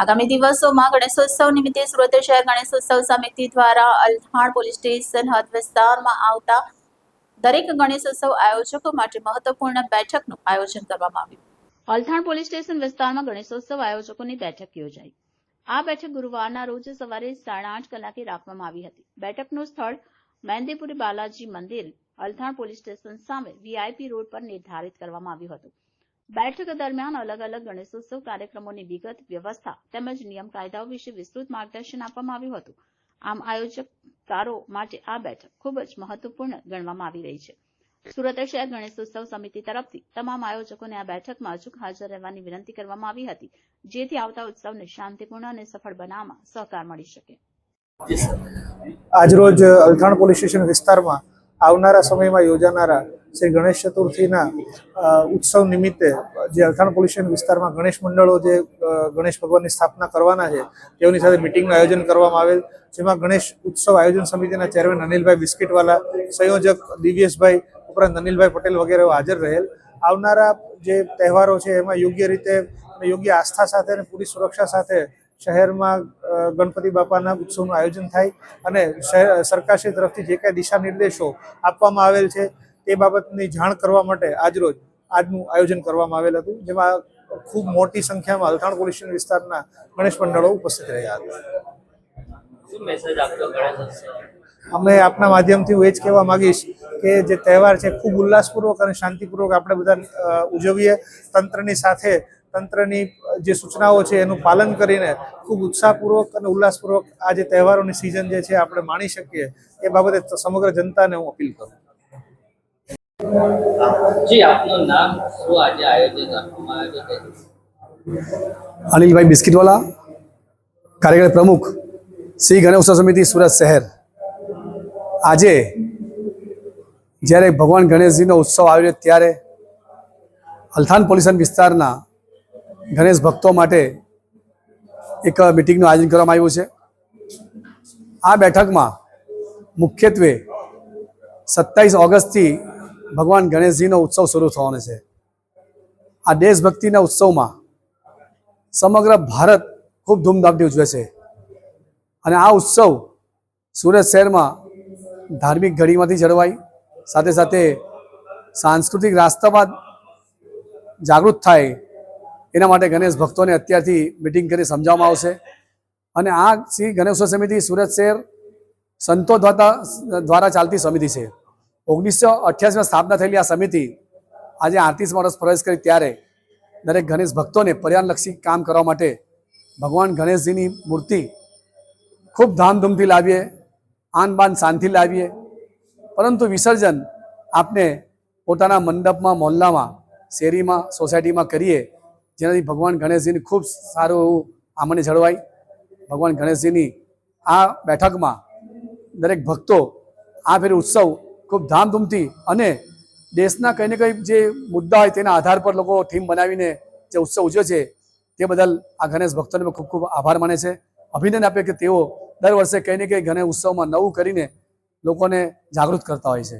આગામી દિવસોમાં ગણેશોત્સવ નિમિત્તે સુરત શહેર ગણેશોત્સવ સમિતિ દ્વારા અલથાણ પોલીસ સ્ટેશન હદ વિસ્તારમાં આવતા દરેક ગણેશોત્સવ આયોજકો માટે મહત્વપૂર્ણ બેઠકનું આયોજન કરવામાં આવ્યું. અલથાણ પોલીસ સ્ટેશન વિસ્તારમાં ગણેશોત્સવ આયોજકોની બેઠક યોજાઈ. આ બેઠક ગુરુવારના રોજ સવારે સાડા આઠ કલાકે રાખવામાં આવી હતી. બેઠકનું સ્થળ મહેંદીપુરી બાલાજી મંદિર અલથાણ પોલીસ સ્ટેશન સામે વીઆઈપી રોડ પર નિર્ધારિત કરવામાં આવ્યું હતું. બેઠક દરમિયાન અલગ અલગ ગણેશોત્સવ કાર્યક્રમોની વિગત, વ્યવસ્થા તેમજ નિયમ કાયદાઓ વિશે વિસ્તૃત માર્ગદર્શન આપવામાં આવ્યું હતું. આમ આયોજકકારો માટે આ બેઠક ખૂબ જ મહત્વપૂર્ણ ગણવામાં આવી રહી છે. સુરત શહેર ગણેશોત્સવ સમિતિ તરફથી તમામ આયોજકોને આ બેઠકમાં અચૂક હાજર રહેવાની વિનંતી કરવામાં આવી હતી, જેથી આવતા ઉત્સવને શાંતિપૂર્ણ અને સફળ બનાવવામાં સહકાર મળી શકે. આજરોજ અલથાણ પોલીસ સ્ટેશન વિસ્તારમાં આવનારા સમયમાં યોજાનારા શ્રી ગણેશ ચતુર્થીના ઉત્સવ નિમિત્તે જે અલથાણ પોલીસ સ્ટેશન વિસ્તારમાં ગણેશ મંડળો જે ગણેશ ભગવાનની સ્થાપના કરવાના છે, તેઓની સાથે મિટિંગનું આયોજન કરવામાં આવેલ. જેમાં ગણેશ ઉત્સવ આયોજન સમિતિના ચેરમેન અનિલભાઈ બિસ્કીટવાલા, સંયોજક દિવ્યેશભાઈ ઉપરાંત અનિલભાઈ પટેલ વગેરે હાજર રહેલ. આવનારા જે તહેવારો છે, એમાં યોગ્ય રીતે યોગ્ય આસ્થા સાથે અને પૂરી સુરક્ષા સાથે શહેરમાં ગણપતિ બાપાના ઉત્સવનું આયોજન થાય અને સરકારશ્રી તરફથી જે કાંઈ દિશા નિર્દેશો આપવામાં આવેલ છે તે બાબતની જાણ કરવા માટે આજરોજ આજનું આયોજન કરવામાં આવેલ હતું જેમાં ખૂબ મોટી સંખ્યામાં અલથાણ પોલીસ વિસ્તારના ગણેશ મંડળો ઉપસ્થિત રહ્યા હતા. અમે આપના માધ્યમથી હું એ જ કહેવા માંગીશ કે જે તહેવાર છે ખૂબ ઉલ્લાસપૂર્વક અને શાંતિપૂર્વક આપણે બધા ઉજવીએ તંત્રની સાથે તંત્રની જે સૂચનાઓ છે એનું પાલન કરીને ખૂબ ઉત્સાહપૂર્વક અને ઉલ્લાસપૂર્વક આ જે તહેવારોની સિઝન જે છે આપણે માણી શકીએ એ બાબતે સમગ્ર જનતાને હું અપીલ કરું. જી આપનું નામ શું આજે આયોજન રાખવામાં આવ્યું છે? અનિલભાઈ બિસ્કીટવાલા કાર્યકારી પ્રમુખ શ્રી ગણેશ ઉત્સવ સમિતિ સુરત શહેર. આજે જ્યારે ભગવાન ગણેશજીનો ઉત્સવ આવ્યો ત્યારે અલથાન પોલીસન વિસ્તારના ગણેશ ભક્તો માટે એક મિટિંગનું આયોજન કરવામાં આવ્યું છે. આ બેઠકમાં મુખ્યત્વે સત્તાવીસ ઓગસ્ટથી ભગવાન ગણેશજીનો ઉત્સવ શરૂ થવાનો છે. આ દેશભક્તિના ઉત્સવમાં સમગ્ર ભારત ખૂબ ધૂમધામથી ઉજવે છે. અને આ ઉત્સવ સુરત શહેરમાં ધાર્મિક ઘડીમાંથી જળવાય, સાથે સાથે સાંસ્કૃતિક રાષ્ટ્રવાદ જાગૃત થાય એના માટે ગણેશ ભક્તોને અત્યારથી મિટિંગ કરી સમજાવવામાં આવશે. અને આ શ્રી ગણેશ સમિતિ સુરત શહેર સંતો દ્વારા દ્વારા ચાલતી સમિતિ છે. ઓગણીસો અઠ્યાસીમાં સ્થાપના થયેલી આ સમિતિ આજે આડત્રીસ વર્ષ પ્રવેશ કરી ત્યારે દરેક ગણેશ ભક્તોને પર્યાવરણલક્ષી કામ કરવા માટે ભગવાન ગણેશજીની મૂર્તિ ખૂબ ધામધૂમથી લાવીએ આન બાન શાંતિ લાવીએ. પરંતુ વિસર્જન આપને પોતાના મંડપમાં, મોહલ્લામાં, શેરીમાં, સોસાયટીમાં કરીએ જેનાથી ભગવાન ગણેશજીની ખૂબ સારું એવું આમને જળવાય. ભગવાન ગણેશજીની આ બેઠકમાં દરેક ભક્તો આ ફેર ઉત્સવ ખૂબ ધામધૂમથી અને દેશના કંઈ ને કંઈ જે મુદ્દા હોય તેના આધાર પર લોકો થીમ બનાવીને જે ઉત્સવ ઉજવે છે, તે બદલ આ ગણેશ ભક્તોને ખૂબ ખૂબ આભાર માને છે. અભિનંદન આપે કે તેઓ દર વર્ષે કંઈ ને કંઈ ગણેશ ઉત્સવમાં નવું કરીને લોકોને જાગૃત કરતા હોય છે.